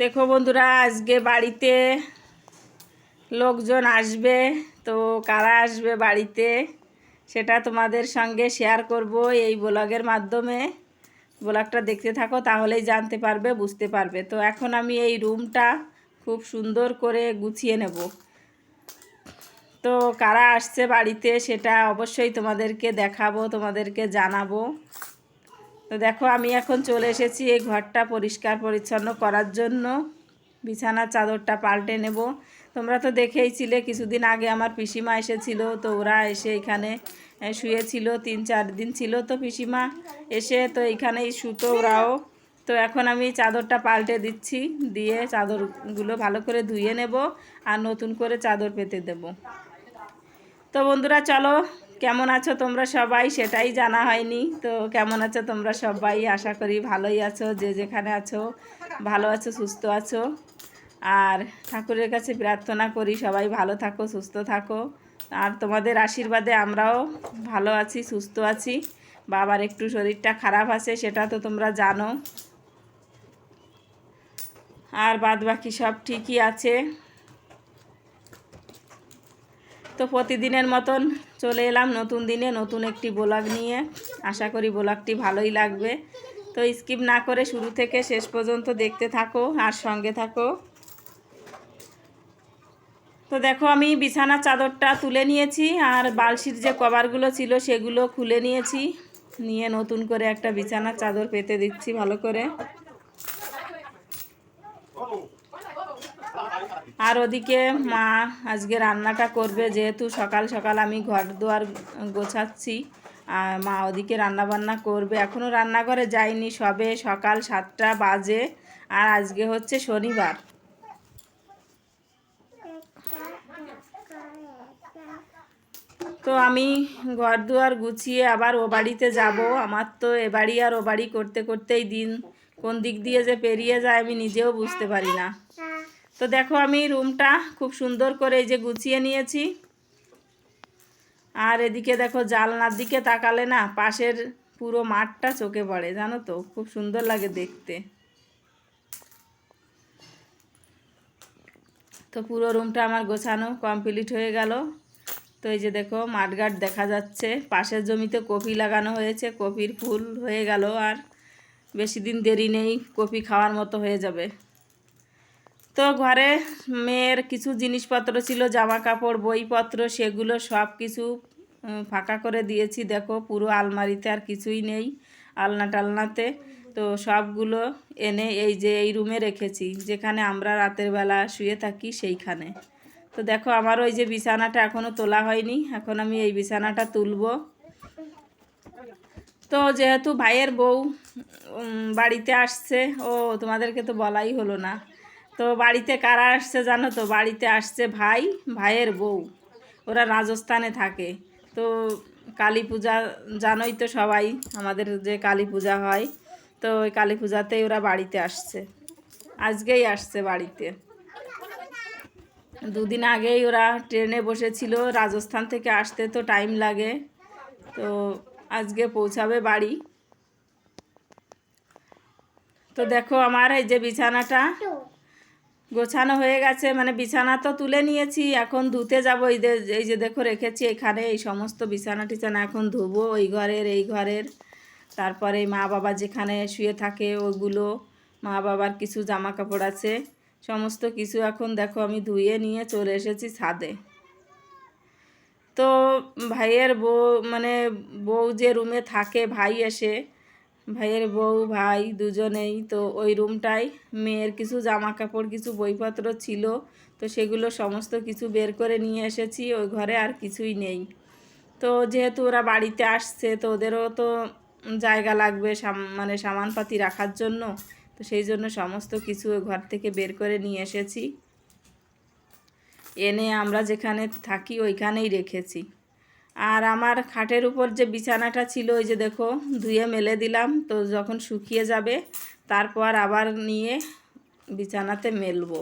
দেখো বন্ধুরা, আজকে বাড়িতে লোকজন আসবে। তো কারা আসবে বাড়িতে সেটা তোমাদের সঙ্গে শেয়ার করব এই ব্লগের মাধ্যমে। ব্লগটা দেখতে থাকো, তাহলেই জানতে পারবে, বুঝতে পারবে। তো এখন আমি এই রুমটা খুব সুন্দর করে গুছিয়ে নেব। তো কারা আসছে বাড়িতে সেটা অবশ্যই তোমাদেরকে দেখাবো, তোমাদেরকে জানাব। তো দেখো, আমি এখন চলে এসেছি এই ঘরটা পরিষ্কার পরিচ্ছন্ন করার জন্য। বিছানার চাদরটা পাল্টে নেব। তোমরা তো দেখেইছিলে, কিছুদিন আগে আমার পিসিমা এসেছিল, তো ওরা এসে এখানে শুয়েছিল, তিন চার দিন ছিল তো পিসিমা এসে, তো এইখানেই শুতো ওরাও। তো এখন আমি চাদরটা পাল্টে দিচ্ছি, দিয়ে চাদরগুলো ভালো করে ধুয়ে নেব আর নতুন করে চাদর পেতে দেবো। তো বন্ধুরা, চলো কেমন আছো তোমরা সবাই? সেটাই জানা হয়নি। তো কেমন আছো তোমরা সবাই? আশা করি ভালোই আছো, যে যেখানে আছো, ভালো আছো, সুস্থ আছো। আর ঠাকুরের কাছে প্রার্থনা করি, সবাই ভালো থাকো, সুস্থ থাকো। আর তোমাদের আশীর্বাদে আমরাও ভালো আছি, সুস্থ আছি। বাবার একটু শরীরটা খারাপ আছে, সেটা তো তোমরা জানো। আর বাদ বাকি সব ঠিকই আছে। তো প্রতিদিনের মতন চলে এলাম নতুন দিনে, নতুন একটি ব্লগ নিয়ে। আশা করি ব্লগটি ভালোই লাগবে। তো স্কিপ না করে শুরু থেকে শেষ পর্যন্ত দেখতে থাকো আর সঙ্গে থাকো। তো দেখো, আমি বিছানার চাদরটা তুলে নিয়েছি আর বালশির যে কভারগুলো ছিল সেগুলো খুলে নিয়েছি। নিয়ে নতুন করে একটা বিছানার চাদর পেতে দিচ্ছি ভালো করে। আর ওদিকে মা আজকে রান্নাটা করবে, যেহেতু সকাল সকাল আমি ঘর দুয়ার গোছাচ্ছি, আর মা ওদিকে রান্না বান্না করবে। এখনও রান্নাঘরে যাইনি সবে সকাল সাতটা বাজে, আর আজকে হচ্ছে শনিবার। তো আমি ঘর দুয়ার গুছিয়ে আবার ও বাড়িতে যাব। আমার তো এ বাড়ি আর ও বাড়ি করতে করতেই দিন, কোন দিক দিয়ে যে পেরিয়ে যায় আমি নিজেও বুঝতে পারি না। তো দেখো আমি রুমটা খুব সুন্দর করে এই যে গুছিয়ে নিয়েছি। আর এদিকে দেখো জালনার দিকে তাকালে না পাশের পুরো মাঠটা চোখে পড়ে, জানো তো? খুব সুন্দর লাগে দেখতে। তো পুরো রুমটা আমার গোছানো কমপ্লিট হয়ে গেল। তো এই যে দেখো মাঠঘাট দেখা যাচ্ছে। পাশের জমিতে কপি লাগানো হয়েছে কপির ফুল হয়ে গেল। আর বেশি দিন দেরি নেই কপি খাওয়ার মতো হয়ে যাবে। তো ঘরে মেয়ের কিছু জিনিসপত্র ছিল জামা কাপড় বইপত্র, সেগুলো সব কিছু ফাঁকা করে দিয়েছি। দেখো, পুরো আলমারিতে আর কিছুই নেই আলনা টালনাতে। তো সবগুলো এনে এই যে এই রুমে রেখেছি, যেখানে আমরা রাতের বেলা শুয়ে থাকি সেইখানে। তো দেখো, আমার ওই যে বিছানাটা এখনও তোলা হয়নি, এখন আমি এই বিছানাটা তুলব। তো যেহেতু ভাইয়ের বউ বাড়িতে আসছে, ও তোমাদেরকে তো বলাই হলো না। তো বাড়িতে কারা আসছে জানো তো? বাড়িতে আসছে ভাই, ভাইয়ের বউ। ওরা রাজস্থানে থাকে। তো কালী পূজা জানোই তো সবাই, আমাদের যে কালী পূজা হয়, তো ওই কালী পূজাতেই ওরা বাড়িতে আসছে। আজকেই আসছে বাড়িতে। দুদিন আগেই ওরা ট্রেনে বসেছিল, রাজস্থান থেকে আসতে তো টাইম লাগে। তো আজকে পৌঁছাবে বাড়ি। তো দেখো আমার এই যে বিছানাটা। গোছানো হয়ে গেছে মানে বিছানা তো তুলে নিয়েছি, এখন ধুতে যাব, এই যে এই যে দেখো রেখেছি এখানে, এই সমস্ত বিছানা টিছানা এখন ধুবো ওই ঘরের, এই ঘরের। তারপরে মা বাবা যেখানে শুয়ে থাকে ওগুলো, মা বাবার কিছু জামা কাপড় আছে, সমস্ত কিছু এখন দেখো আমি ধুয়ে নিয়ে চলে এসেছি ছাদে। তো ভাইয়ের বউ মানে বউ যে রুমে থাকে, ভাই এসে ভাইয়ের বউ, ভাই দুজনেই তো ওই রুমটায় মেয়ের কিছু জামা কাপড় কিছু বইপত্র ছিল। তো সেগুলো সমস্ত কিছু বের করে নিয়ে এসেছি, ওই ঘরে আর কিছুই নেই। তো যেহেতু ওরা বাড়িতে আসছে, তো ওদেরও তো জায়গা লাগবে মানে সামানপাতি রাখার জন্য। তো সেই জন্য সমস্ত কিছু ওই ঘর থেকে বের করে নিয়ে এসেছি। এনে আমরা যেখানে থাকি, ওইখানেই রেখেছি। আর আমার খাটের উপর যে বিছানাটা ছিল, ওই যে দেখো, ধুয়ে মেলে দিলাম। তো যখন শুকিয়ে যাবে, তারপর আবার নিয়ে বিছানাতে মেলবো।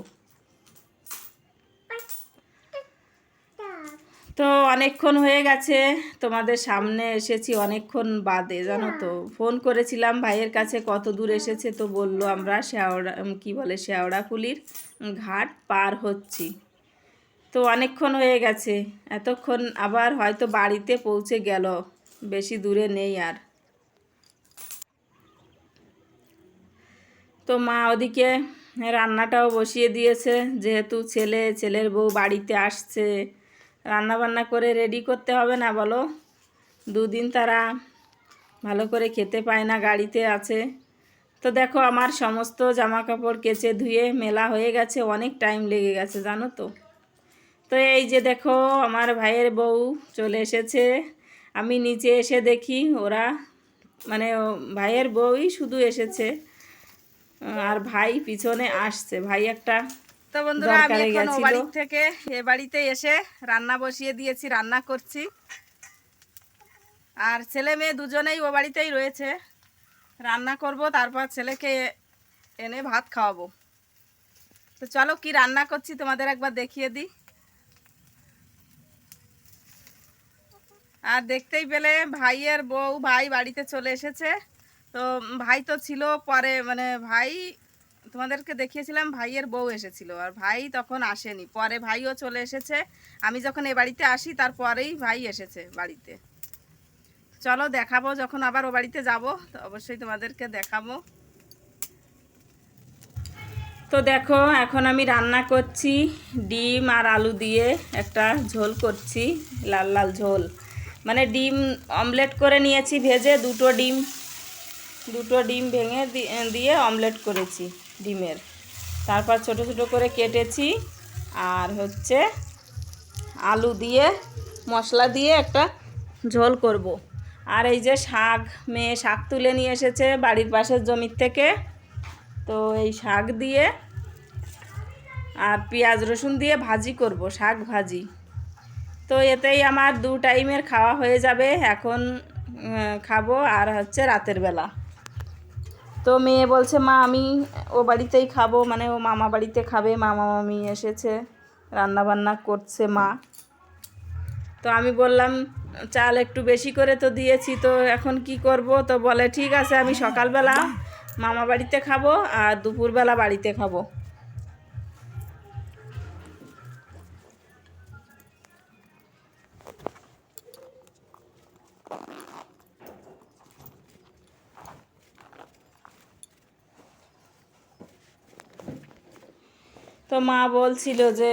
তো অনেকক্ষণ হয়ে গেছে, তোমাদের সামনে এসেছি অনেকক্ষণ বাদে, জানো তো। ফোন করেছিলাম, ভাইয়ের কাছে কত দূর এসেছে তো বলল আমরা, শেওড়া কি বলে শেওড়াফুলির ঘাট পার হচ্ছি। তো অনেকক্ষণ হয়ে গেছে। এতক্ষণ আবার হয়তো বাড়িতে পৌঁছে গেল। বেশি দূরে নেই আর। তো মা ওদিকে রান্নাটাও বসিয়ে দিয়েছে। যেহেতু ছেলে, ছেলের বউ বাড়িতে আসছে। রান্না বান্না করে রেডি করতে হবে না বলো? দুদিন তারা ভালো করে খেতে পায় না, গাড়িতে আছে। তো দেখো আমার সমস্ত জামা কাপড় কেচে ধুয়ে মেলা হয়ে গেছে। অনেক টাইম লেগে গেছে, জানো তো? তো এই যে দেখো আমার ভাইয়ের বউ চলে এসেছে। আমি নিচে এসে দেখি ওরা মানে ভাইয়ের বউই শুধু এসেছে। আর ভাই পিছনে আসছে। ভাই একটা তো বন্ধুরা আমি এখন বাড়ি থেকে এ বাড়িতে এসে রান্না বসিয়ে দিয়েছি রান্না করছি। আর ছেলে মেয়ে দুজনেই ও বাড়িতেই রয়েছে। রান্না করব তারপর ছেলেকে এনে ভাত খাওয়াবো। তো চলো কি রান্না করছি তোমাদের একবার দেখিয়ে দিই। আর দেখতেই পেলে ভাইয়ের বউ ভাই বাড়িতে চলে এসেছে। তো ভাই তো ছিল পরে মানে ভাই তোমাদেরকে দেখিয়েছিলাম ভাইয়ের বউ এসেছিল আর ভাই তখন আসেনি। পরে ভাইও চলে এসেছে। আমি যখন এ বাড়িতে আসি, তারপরেই ভাই এসেছে বাড়িতে। চলো দেখাবো, যখন আবার ও বাড়িতে যাব, তো অবশ্যই তোমাদেরকে দেখাবো। তো দেখো, এখন আমি রান্না করছি ডিম আর আলু দিয়ে একটা ঝোল করছি, লাল লাল ঝোল। মানে ডিম অমলেট করে নিয়েছি ভেজে, দুটো ডিম দুটো ডিম ভেঙে দিয়ে অমলেট করেছি ডিমের। তারপর ছোট ছোট করে কেটেছি, আর হচ্ছে আলু দিয়ে, মশলা দিয়ে একটা ঝোল করব। আর এই যে শাক, মেয়ে শাক তুলে নিয়ে এসেছে বাড়ির পাশের জমির থেকে। তো এই শাক দিয়ে আর পেঁয়াজ রসুন দিয়ে ভাজি করব, শাক ভাজি। তো এতেই আমার দু টাইমের খাওয়া হয়ে যাবে। এখন খাব আর হচ্ছে রাতের বেলা। তো মেয়ে বলছে, মা, আমি ও বাড়িতেই খাব। মানে ও মামা বাড়িতে খাবে। মামা, মামি এসেছে রান্না বান্না করছে মা। তো আমি বললাম, চাল একটু বেশি করে তো দিয়েছি, তো এখন কি করব? তো বলে, ঠিক আছে, আমি সকালবেলা মামা বাড়িতে খাব আর দুপুরবেলা বাড়িতে খাব। তো মা বলছিল যে,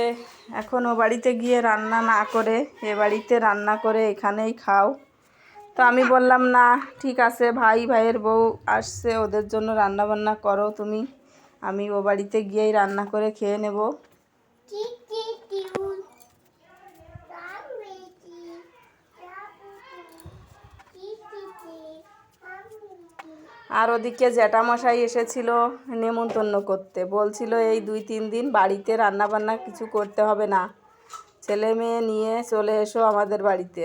এখন ও বাড়িতে গিয়ে রান্না না করে, এ বাড়িতে রান্না করে এখানেই খাও। তো আমি বললাম, না, ঠিক আছে, ভাই, ভাইয়ের বউ আসছে, ওদের জন্য রান্না বান্না করো তুমি। আমি ও বাড়িতে গিয়েই রান্না করে খেয়ে নেব। আর ওদিকে জ্যাঠামশাই এসেছিল নেমন্তন্ন করতে। বলছিল, এই দুই তিন দিন বাড়িতে রান্না বান্না কিছু করতে হবে না। ছেলে মেয়ে নিয়ে চলে এসো আমাদের বাড়িতে।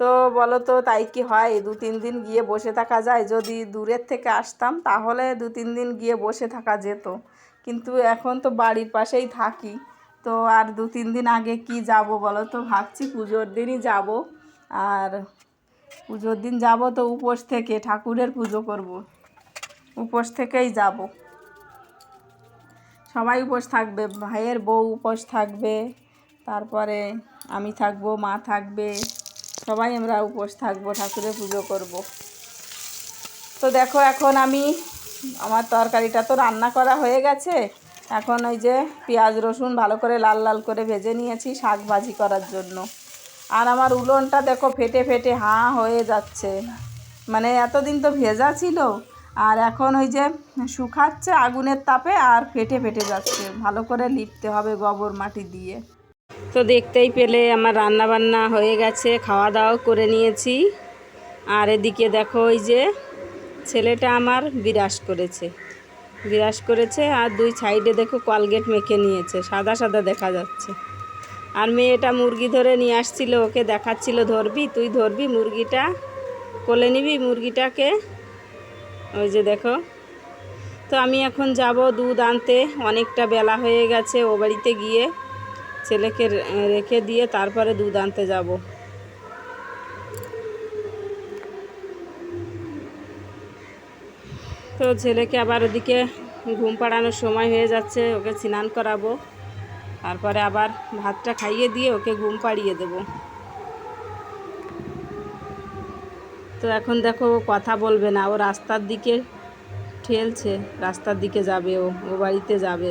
তো বলো তো, তাই কি হয়? দু তিন দিন গিয়ে বসে থাকা যায়। যদি দূরের থেকে আসতাম, তাহলে দু তিন দিন গিয়ে বসে থাকা যেত। কিন্তু এখন তো বাড়ির পাশেই থাকি। তো আর দু তিন দিন আগে কি যাব বলো তো? ভাবছি পুজোর দিনই যাব। আর পুজোর দিন যাব তো উপোস থেকে, ঠাকুরের পুজো করব। উপোস থেকেই যাব। সবাই উপোস থাকবে, ভাইয়ের বউ উপোস থাকবে, তারপরে আমি থাকব, মা থাকবে, সবাই আমরা উপোস থাকব, ঠাকুরের পুজো করব। তো দেখো এখন আমি, আমার তরকারিটা তো রান্না করা হয়ে গেছে। এখন ওই যে পেঁয়াজ রসুন ভালো করে লাল লাল করে ভেজে নিয়েছি শাক ভাজি করার জন্য। আর আমার উলনটা দেখো ফেটে ফেটে হাঁ হয়ে যাচ্ছে। মানে এতদিন তো ভেজা ছিল, আর এখন ওই যে শুকাচ্ছে আগুনের তাপে আর ফেটে ফেটে যাচ্ছে। ভালো করে লিপতে হবে গোবর মাটি দিয়ে। তো দেখতেই পেলে আমার রান্না বান্না হয়ে গেছে, খাওয়া দাওয়া করে নিয়েছি। আর এদিকে দেখো ওই যে ছেলেটা আমার বিরাস করেছে। বিরাস করেছে আর দুই সাইডে দেখো কলগেট মেখে নিয়েছে, সাদা সাদা দেখা যাচ্ছে। আর মেয়েটা মুরগি ধরে নিয়ে আসছিল, ওকে দেখাচ্ছিল, ধরবি? তুই ধরবি মুরগিটা? কোলে নিবি মুরগিটাকে? ওই যে দেখো। তো আমি এখন যাব দুধ আনতে। অনেকটা বেলা হয়ে গেছে ও বাড়িতে গিয়ে। ছেলেকে রেখে দিয়ে তারপরে দুধ আনতে যাব। তো ছেলেকে আবার ওদিকে ঘুম পাড়ানোর সময় হয়ে যাচ্ছে, ওকে স্নান করাবো। তারপরে আবার ভাতটা খাইয়ে দিয়ে ওকে ঘুম পাড়িয়ে দেবো। তো এখন দেখো ও কথা বলবে না, ও রাস্তার দিকে ঠেলছে, রাস্তার দিকে যাবে ও ও বাড়িতে যাবে।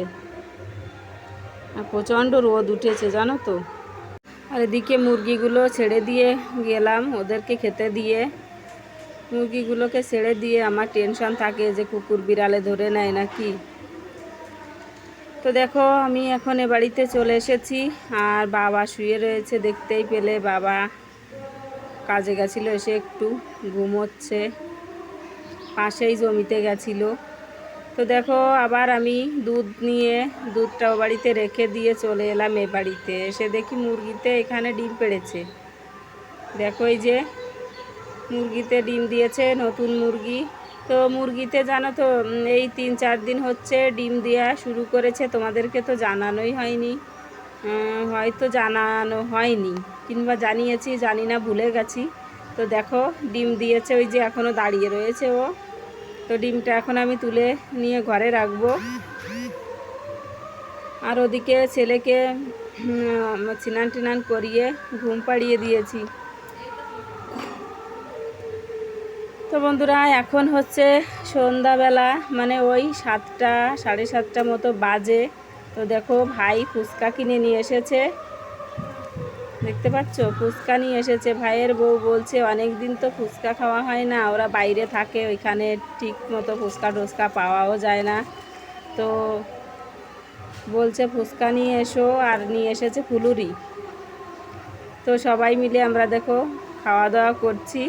প্রচণ্ড রোদ উঠেছে, জানো তো। আর এদিকে মুরগিগুলো ছেড়ে দিয়ে গেলাম, ওদেরকে খেতে দিয়ে। মুরগিগুলোকে ছেড়ে দিয়ে আমার টেনশন থাকে যে কুকুর বিড়ালে ধরে নেয় নাকি। তো দেখো, আমি এখন এ বাড়িতে চলে এসেছি। আর বাবা শুয়ে রয়েছে দেখতেই পেলে। বাবা কাজে গেছিল, এসে একটু ঘুমোচ্ছে। পাশেই জমিতে গেছিল। তো দেখো, আবার আমি দুধ নিয়ে দুধটা ও বাড়িতে রেখে দিয়ে চলে এলাম এ বাড়িতে। এসে দেখি মুরগিতে এখানে ডিম পেড়েছে। দেখো এই যে, মুরগিতে ডিম দিয়েছে নতুন মুরগি। তো মুরগিতে জানো তো এই তিন চার দিন হচ্ছে ডিম দেওয়া শুরু করেছে, তোমাদেরকে তো জানানোই হয়নি। হয়তো জানানো হয়নি, কিংবা জানিয়েছি, জানি না, ভুলে গেছি। তো দেখো, ডিম দিয়েছে ওই যে এখনও দাঁড়িয়ে রয়েছে ও। তো ডিমটা এখন আমি তুলে নিয়ে ঘরে রাখব। আর ওদিকে ছেলেকে স্নান টিনান করিয়ে ঘুম পাড়িয়ে দিয়েছি। তো বন্ধুরা, এখন হচ্ছে সন্ধ্যাবেলা মানে ওই সাতটা, সাড়ে সাতটা মতো বাজে। তো দেখো, ভাই ফুচকা কিনে নিয়ে এসেছে। দেখতে পাচ্ছ? ফুচকা নিয়ে এসেছে। ভাইয়ের বউ বলছে অনেক দিন তো ফুচকা খাওয়া হয় না, ওরা বাইরে থাকে, ওইখানে ঠিক মতো ফুচকা টুচকা পাওয়াও যায় না। তো বলছে, ফুচকা নিয়ে এসো। আর নিয়ে এসেছে ফুলুরি। তো সবাই মিলে আমরা দেখো খাওয়া দাওয়া করছি।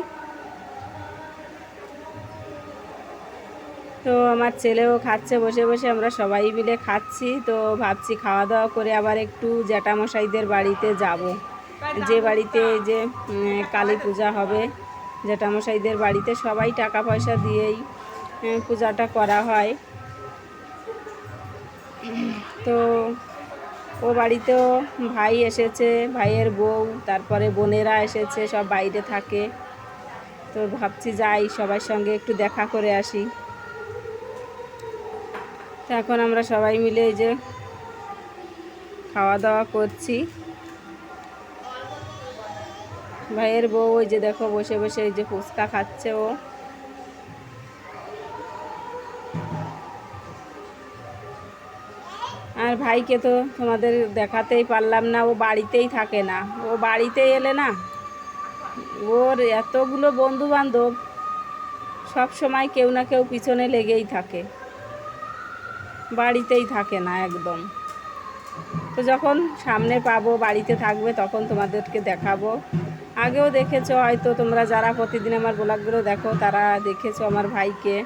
তো আমার ছেলেও খাচ্ছে, বসে বসে আমরা সবাই মিলে খাচ্ছি। তো ভাবছি খাওয়া দাওয়া করে আবার একটু জ্যাঠামশাইদের বাড়িতে যাব। যে বাড়িতে যে কালী পূজা হবে, জ্যাঠামশাইদের বাড়িতে সবাই টাকা পয়সা দিয়েই পূজাটা করা হয়। তো ও বাড়িতেও ভাই এসেছে, ভাইয়ের বউ, তারপরে বোনেরা এসেছে, সব বাইরে থাকে। তো ভাবছি যাই, সবার সঙ্গে একটু দেখা করে আসি। তো এখন আমরা সবাই মিলে এই যে খাওয়া দাওয়া করছি। ভাইয়ের বউ ওই যে দেখো বসে বসে এই যে ফুচকা খাচ্ছে ও। আর ভাইকে তো তোমাদের দেখাতেই পারলাম না, ও বাড়িতেই থাকে না। ও বাড়িতে এলে না, ওর এতগুলো বন্ধু বান্ধব সব সময় কেউ না কেউ পিছনে লেগেই থাকে। বাড়িতেই থাকে না একদম। তো যখন সামনে পাবো, বাড়িতে থাকবে, তখন তোমাদেরকে দেখাবো। আগেও দেখেছ হয়তো তোমরা যারা প্রতিদিন আমার ব্লগগুলো দেখো, তারা দেখেছ আমার ভাইকে।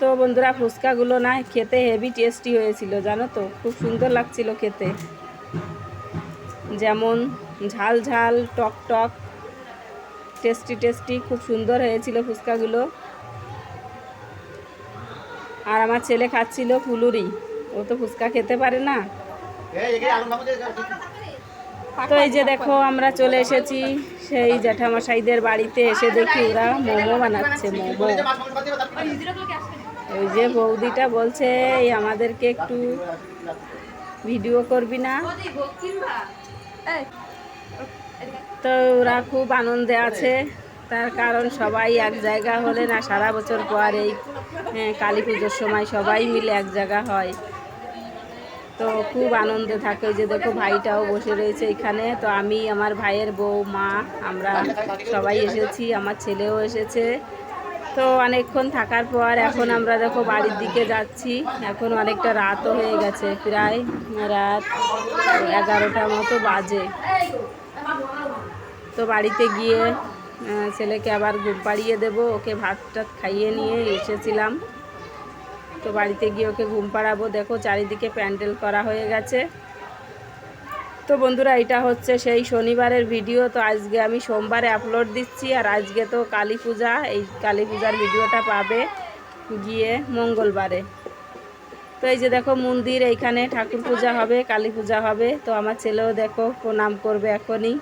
তো বন্ধুরা, ফুচকাগুলো না খেতে হেভি টেস্টি হয়েছিল, জানো তো? খুব সুন্দর লাগছিল খেতে। যেমন ঝাল ঝাল, টক টক টেস্টি টেস্টি খুব সুন্দর হয়েছিল ফুচকাগুলো। আর আমার ছেলে খাচ্ছিল ফুলুরি। ও তো ফুচকা খেতে পারে না। তো এই যে দেখো, আমরা চলে এসেছি সেই জ্যাঠামশাইদের বাড়িতে। এসে দেখি ওরা মোমো বানাচ্ছে, মোমো। ওই যে বৌদিটা বলছে, এই আমাদেরকে একটু ভিডিও করবি না? তো ওরা খুব আনন্দে আছে। তার কারণ সবাই এক জায়গা হলে না সারা বছর পর এই হ্যাঁ, কালী পুজোর সময় সবাই মিলে এক জায়গা হয়। তো খুব আনন্দে থাকে যে দেখো ভাইটাও বসে রয়েছে এখানে। তো আমি আমার ভাইয়ের বউ মা আমরা সবাই এসেছি আমার ছেলেও এসেছে। তো অনেকক্ষণ থাকার পর এখন আমরা দেখো বাড়ির দিকে যাচ্ছি। এখন অনেকটা রাতও হয়ে গেছে প্রায় রাত এগারোটার মতো বাজে। তো বাড়িতে গিয়ে ছেলেকে আবার ঘুম পাড়িয়ে দেবো। ওকে ভাত টাত খাইয়ে নিয়ে এসেছিলাম। তো বাড়িতে গিয়ে ওকে ঘুম পাড়াবো। দেখো, চারিদিকে প্যান্ডেল করা হয়ে গেছে। তো বন্ধুরা, এটা হচ্ছে সেই শনিবারের ভিডিও। তো আজকে আমি সোমবারে আপলোড দিচ্ছি আর আজকে তো কালী পূজা। এই কালী পূজার ভিডিওটা পাবে গিয়ে মঙ্গলবারে। তো এই যে দেখো, মন্দির, এইখানে ঠাকুর পূজা হবে, কালী পূজা হবে। তো আমার ছেলেও দেখো, প্রণাম করবে এখনই।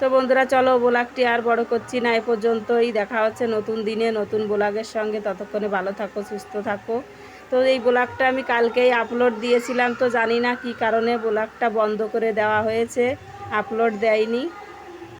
তো বন্ধুরা, চলো ব্লগটি আর বড় করছি না, এ পর্যন্তই। দেখা হচ্ছে নতুন দিনে, নতুন ব্লগের সঙ্গে। ততক্ষণে ভালো থাকো, সুস্থ থাকো। তো এই ব্লগটা আমি কালকেই আপলোড দিয়েছিলাম, তো জানি না কি কারণে ব্লগটা বন্ধ করে দেওয়া হয়েছে। আপলোড দেয়নি।